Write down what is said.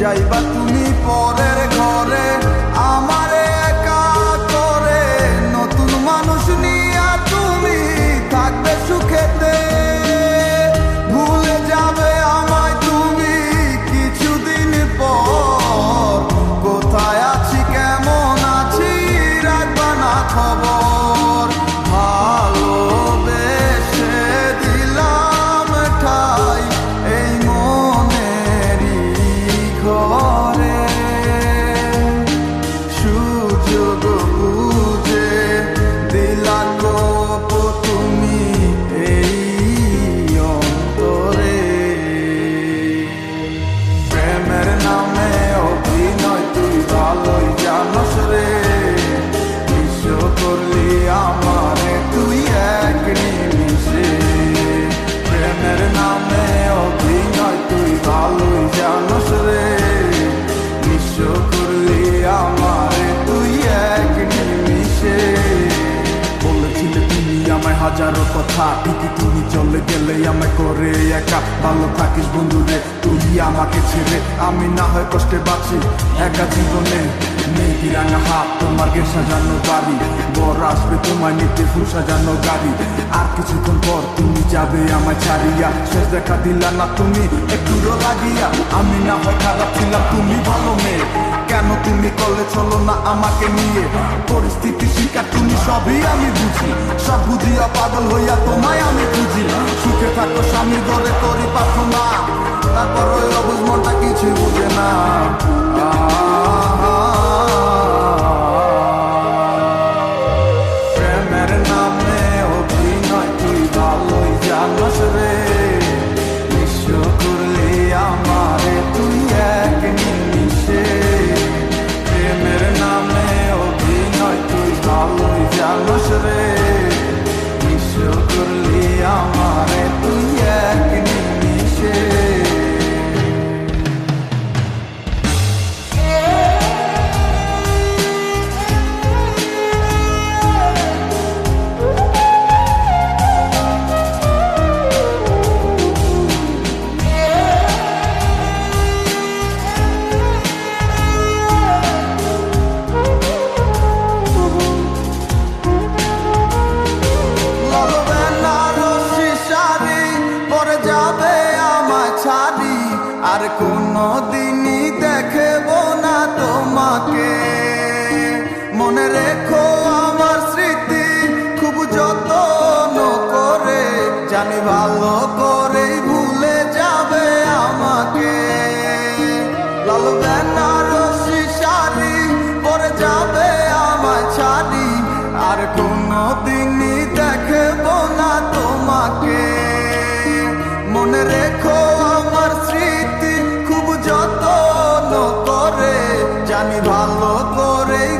যাইবা তুমি পরের ঘরে। আমারে হাজারো কথা, ঠিকই তুমি চলে গেলে আমায় করে একা। ভালো থাকিস বন্ধুরে তুই আমাকে ছেড়ে। আমি না হয় কষ্টে বাঁচি, একা জীবনে নেই রাঙা হাত। তোমার গে সাজানো বাড়ি, বর আসবে তোমার নিতে ফুল সাজানো গাড়ি। আর কিছুক্ষণ পর তুমি যাবে আমায় ছাড়িয়া। শেষ দেখা দিলা না তুমি একটু লাগিয়া আমি না হয় খারাপ ছিলাম, তুমি ভালো মেয়ে। তুমি কলে চলো না আমাকে নিয়ে। পরিস্থিতি শিকার তুমি সবই আমি বুঝি। সব বুঝিয়া পাগল হইয়া তোমায় আমি খুঁজি। সুখে থাকো স্বামী, ঘরে করি প্রার্থনা তারপর ওই অবুজ মনটা কিছু বুঝে না। কোনো দিনই দেখব না তোমাকে। মনে রেখো আমার স্মৃতি খুব যত্ন করে, জানি ভালো করে ভুলে যাবে আমাকে। লাল বেনারসি জানি ভালো করেই